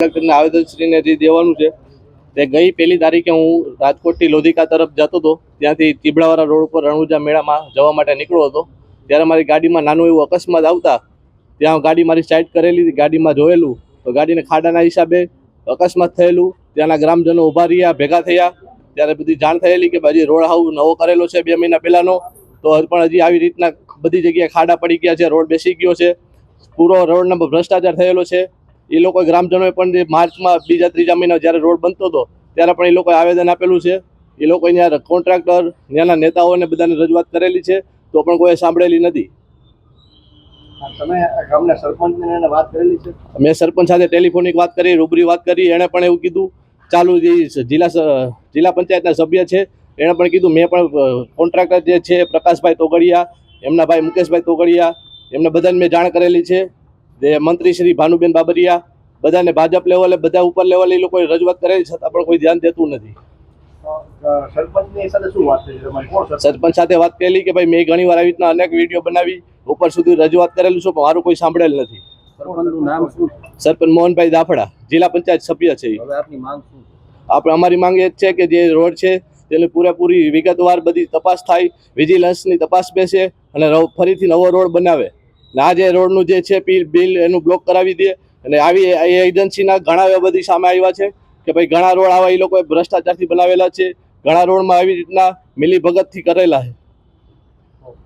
કલેક્ટરને આવેદનશ્રીને જે દેવાનું છે, તે ગઈ પહેલી તારીખે હું રાજકોટથી લોધિકા તરફ જતો હતો. ત્યાંથી ચીબડાવાળા રોડ ઉપર રણુજા મેળામાં જવા માટે નીકળ્યો હતો. ત્યારે મારી ગાડીમાં નાનું એવું અકસ્માત આવતા, ત્યાં ગાડી મારી સાઈડ કરેલી, ગાડીમાં જોયેલું, તો ગાડીને ખાડાના હિસાબે અકસ્માત થયેલું. ત્યાંના ગ્રામજનો ઊભા રહ્યા, ભેગા થયા. ત્યારે બધી જાણ થયેલી કે હજી રોડ હાવ નવો કરેલો છે બે મહિના પહેલાંનો, તો પણ હજી આવી રીતના બધી જગ્યાએ ખાડા પડી ગયા છે, રોડ બેસી ગયો છે. પૂરો રોડના ભ્રષ્ટાચાર થયેલો છે. એ લોકો ગ્રામજનોએ પણ જે માર્ચમાં બીજા ત્રીજા મહિના જ્યારે રોડ બનતો હતો ત્યારે પણ એ લોકોએ આવેદન આપેલું છે. એ લોકો અહીંયા કોન્ટ્રાક્ટર ત્યાંના નેતાઓને બધાને રજૂઆત કરેલી છે તો પણ કોઈ સાંભળેલી નથી. તમે ગામના સરપંચને એને વાત કરેલી છે? મેં સરપંચ સાથે ટેલિફોનિક વાત કરી રૂબરી વાત કરી એણે પણ એવું કીધું. ચાલુ જે જિલ્લા જિલ્લા પંચાયતના સભ્ય છે એણે પણ કીધું મેં પણ કોન્ટ્રાક્ટર જે છે પ્રકાશભાઈ તોગડિયા એમના ભાઈ મુકેશભાઈ તોગડિયા એમને બધાને મેં જાણ કરેલી છે. જે મંત્રી શ્રી ભાનુબેન બાબરિયા બધાને ભાજપ લેવલે બધા ઉપર લેવલે એ લોકોએ રજૂઆત કરેલી છતાં પણ કોઈ ધ્યાન દેતું નથી. સરપંચ સાથે વાત કરેલી કે ભાઈ મેં ઘણી વાર આવી રીતના અનેક વીડિયો બનાવી ઉપર સુધી રજૂઆત કરેલું છે પણ મારું કોઈ સાંભળેલ નથી. સરપંચ મોહનભાઈ દાફડા જિલ્લા પંચાયત સભ્ય છે આપણે અમારી માંગ એ જ છે કે જે રોડ છે તેની પૂરેપૂરી વિગતવાર બધી તપાસ થાય વિજિલન્સની તપાસ બેસે અને ફરીથી નવો રોડ બનાવે. ને જે રોડનું જે છે બિલ એનું બ્લોક કરાવી દે અને આવી એ એજન્સીના ઘણા એવા બધી સામે આવ્યા છે કે ભાઈ ઘણા રોડ આવા એ લોકોએ ભ્રષ્ટાચારથી બનાવેલા છે. ઘણા રોડમાં આવી રીતના મિલીભગતથી કરેલા છે.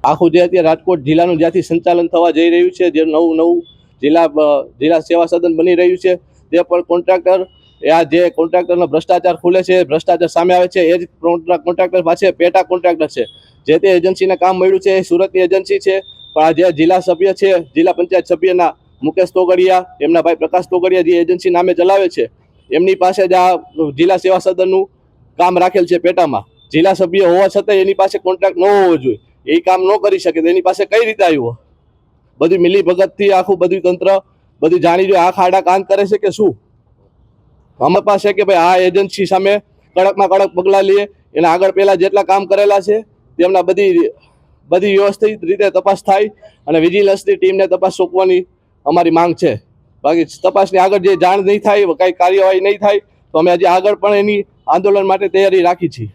આખું જે અત્યારે રાજકોટ જિલ્લાનું જ્યાંથી સંચાલન થવા જઈ રહ્યું છે, જે નવું નવું જિલ્લા જિલ્લા સેવા સદન બની રહ્યું છે, તે પણ કોન્ટ્રાક્ટર આ જે કોન્ટ્રાક્ટરનો ભ્રષ્ટાચાર ખુલે છે ભ્રષ્ટાચાર સામે આવે છે, એ જ કોન્ટ્રાક્ટર પાસે પેટા કોન્ટ્રાક્ટર છે. જે તે એજન્સીને કામ મળ્યું છે, એ સુરતની એજન્સી છે પણ આ જે જિલ્લા સભ્ય છે, જિલ્લા પંચાયત સભ્યના મુકેશ તોગડિયા, એમના ભાઈ પ્રકાશ તોગડિયા જે એજન્સી નામે ચલાવે છે, એમની પાસે જ આ જિલ્લા સેવા સદનનું કામ રાખેલ છે પેટામાં. જિલ્લા સભ્ય હોવા છતાં એની પાસે કોન્ટ્રાક્ટ ન હોવો જોઈએ. એ કામ ન કરી શકે તો એની પાસે કઈ રીતે આવ્યો? બધી મિલી ભગતથી આખું બધું તંત્ર, બધું જાણી જોઈએ આ ખાડા કામ કરે છે કે શું? અમારી પાસે કે ભાઈ આ એજન્સી સામે કડકમાં કડક પગલાં લઈએ. એના આગળ પહેલાં જેટલા કામ કરેલા છે, તેમના બધી બધી વ્યવસ્થિત રીતે તપાસ થાય અને વિજિલન્સની ટીમને તપાસ સોંપવાની અમારી માંગ છે. બાકી તપાસની આગળ જે જાણ નહીં થાય, કાંઈ કાર્યવાહી નહીં થાય, તો અમે હજી આગળ પણ એની આંદોલન માટે તૈયારી રાખી છીએ.